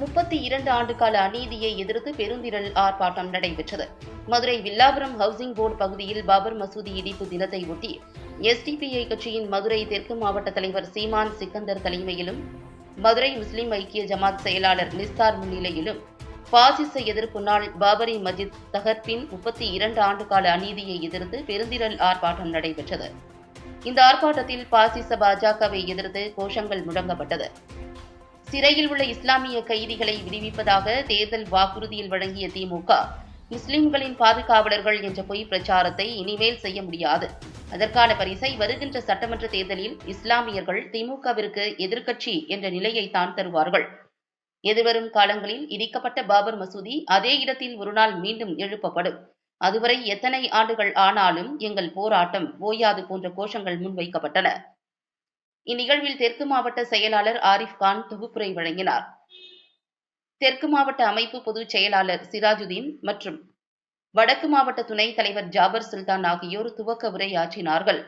முப்பத்தி இரண்டு ஆண்டுகால அநீதியை எதிர்த்து பெருந்திரள் ஆர்ப்பாட்டம் நடைபெற்றது. மதுரை வில்லாபுரம் ஹவுசிங் போர்டு பகுதியில் பாபர் மசூதி இடிப்பு தினத்தை ஒட்டி எஸ்டிபிஐ கட்சியின் மதுரை தெற்கு மாவட்ட தலைவர் சீமான் சிக்கந்தர் தலைமையிலும் மதுரை முஸ்லிம் ஐக்கிய ஜமாத் செயலாளர் நிஸ்தார் முன்னிலையிலும் பாசிச எதிர்ப்பு நாள் பாபரி மஜித் தகர்ப்பின் முப்பத்தி இரண்டு ஆண்டு கால அநீதியை எதிர்த்து பெருந்திரள் ஆர்ப்பாட்டம் நடைபெற்றது. இந்த ஆர்ப்பாட்டத்தில் பாசிச பாஜகவை எதிர்த்து கோஷங்கள் முழங்கப்பட்டது சிறையில் உள்ள இஸ்லாமிய கைதிகளை விடுவிப்பதாக தேர்தல் வாக்குறுதியில் வழங்கிய திமுக முஸ்லிம்களின் பாதுகாவலர்கள் என்ற பொய் பிரச்சாரத்தை இனிமேல் செய்ய முடியாது. அதற்கான பரிசை வருகின்ற சட்டமன்ற தேர்தலில் இஸ்லாமியர்கள் திமுகவிற்கு எதிர்க்கட்சி என்ற நிலையை தான் தருவார்கள். எதிர்வரும் காலங்களில் இடிக்கப்பட்ட பாபர் மசூதி அதே இடத்தில் ஒருநாள் மீண்டும் எழுப்பப்படும். அதுவரை எத்தனை ஆண்டுகள் ஆனாலும் எங்கள் போராட்டம் ஓயாது போன்ற கோஷங்கள் முன்வைக்கப்பட்டன. இந்நிகழ்வில் தெற்கு மாவட்ட செயலாளர் ஆரிஃப் கான் தொகுப்புரை வழங்கினார். தெற்கு மாவட்ட அமைப்பு பொதுச் செயலாளர் சிராஜுதீன் மற்றும் வடக்கு மாவட்ட துணைத் தலைவர் ஜாபர் சுல்தான் ஆகியோர் துவக்க உரையாற்றினார்கள்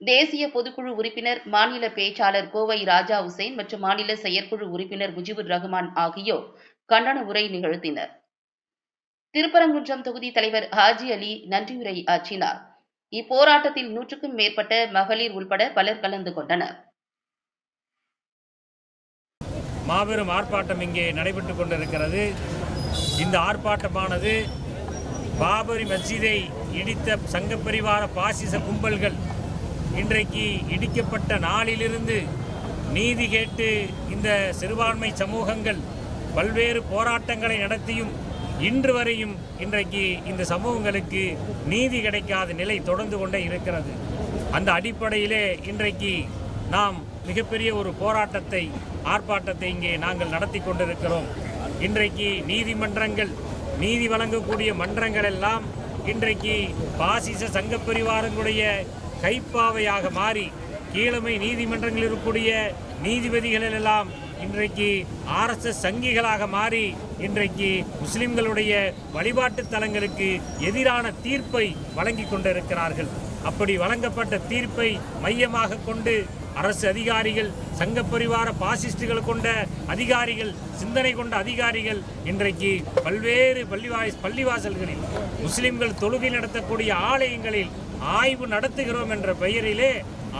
தேசிய பொதுக்குழு உறுப்பினர் மாநில பேச்சாளர் கோவை ராஜா உசேன் மற்றும் மாநில செயற்குழு உறுப்பினர் முஜிபுர் ரஹ்மான் ஆகியோர் கண்டன உரை நிகழ்த்தினர். திருப்பரங்குன்றம் தொகுதி தலைவர் ஹாஜி அலி நன்றியுரை ஆற்றினார். இப்போராட்டத்தில் நூற்றுக்கும் மேற்பட்ட மகளிர் உள்பட பலர் கலந்து கொண்டனர். மாபெரும் ஆர்ப்பாட்டம் இங்கே நடைபெற்று கொண்டிருக்கிறது. இந்த ஆர்ப்பாட்டமானது பாபரி மஸ்ஜிதை இடித்த சங்கப்பரிவார பாசிச கும்பல்கள் இன்றைக்கு இடிக்கப்பட்ட நாளிலிருந்து நீதி கேட்டு இந்த சிறுபான்மை சமூகங்கள் பல்வேறு போராட்டங்களை நடத்தியும் இன்று வரையும் இன்றைக்கு இந்த சமூகங்களுக்கு நீதி கிடைக்காத நிலை தொடர்ந்து கொண்டே இருக்கிறது. அந்த அடிப்படையிலே இன்றைக்கு நாம் மிகப்பெரிய ஒரு போராட்டத்தை ஆர்ப்பாட்டத்தை இங்கே நாங்கள் நடத்தி கொண்டிருக்கிறோம். இன்றைக்கு நீதிமன்றங்கள் நீதி வழங்கக்கூடிய மன்றங்கள் எல்லாம் இன்றைக்கு பாசிச சங்கப்பரிவாரங்களுடைய கைப்பாவையாக மாறி கீழமை நீதிமன்றங்களில் இருக்கக்கூடிய நீதிபதிகள் எல்லாம் இன்றைக்கு ஆர்எஸ்எஸ் சங்கிகளாக மாறி இன்றைக்கு முஸ்லிம்களுடைய வழிபாட்டு தலங்களுக்கு எதிரான தீர்ப்பை வழங்கி கொண்டிருக்கிறார்கள். அப்படி வழங்கப்பட்ட தீர்ப்பை மையமாக கொண்டு அரசு அதிகாரிகள் சங்க பரிவார பாசிஸ்டுகள் கொண்ட அதிகாரிகள் சிந்தனை கொண்ட அதிகாரிகள் இன்றைக்கு பல்வேறு பள்ளிவாய் பள்ளிவாசல்களில் முஸ்லிம்கள் தொழுகை நடத்தக்கூடிய ஆலயங்களில் ஆய்வு நடத்துகிறோம் என்ற பெயரிலே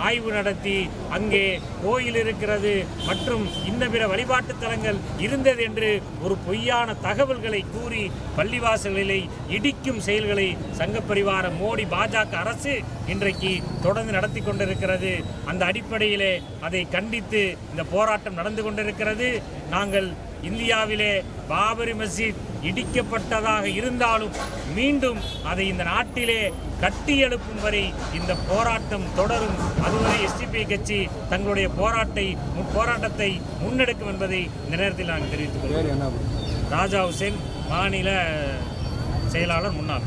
ஆய்வு நடத்தி அங்கே கோயில் இருக்கிறது மற்றும் இன்ன பிற வழிபாட்டு தலங்கள் இருந்தது என்று ஒரு பொய்யான தகவல்களை கூறி பள்ளிவாசல்களை இடிக்கும் செயல்களை சங்கப்பரிவார மோடி பாஜக அரசு இன்றைக்கு தொடர்ந்து நடத்தி கொண்டிருக்கிறது. அந்த அடிப்படையிலே அதை கண்டித்து இந்த போராட்டம் நடந்து கொண்டிருக்கிறது. நாங்கள் இந்தியாவிலே பாபரி மஸ்ஜித் இடிக்கப்பட்டதாக இருந்தாலும் மீண்டும் அதை இந்த நாட்டிலே கட்டி எழுப்பும் வரை இந்த போராட்டம் தொடரும். அதுவரை எஸ்டிபி கட்சி தங்களுடைய போராட்டை போராட்டத்தை முன்னெடுக்கும் என்பதை இந்த நேரத்தில் நான் தெரிவித்துக் கொள்கிறேன்? ராஜா ஹுசேன் மாநில செயலாளர் முன்னாள்.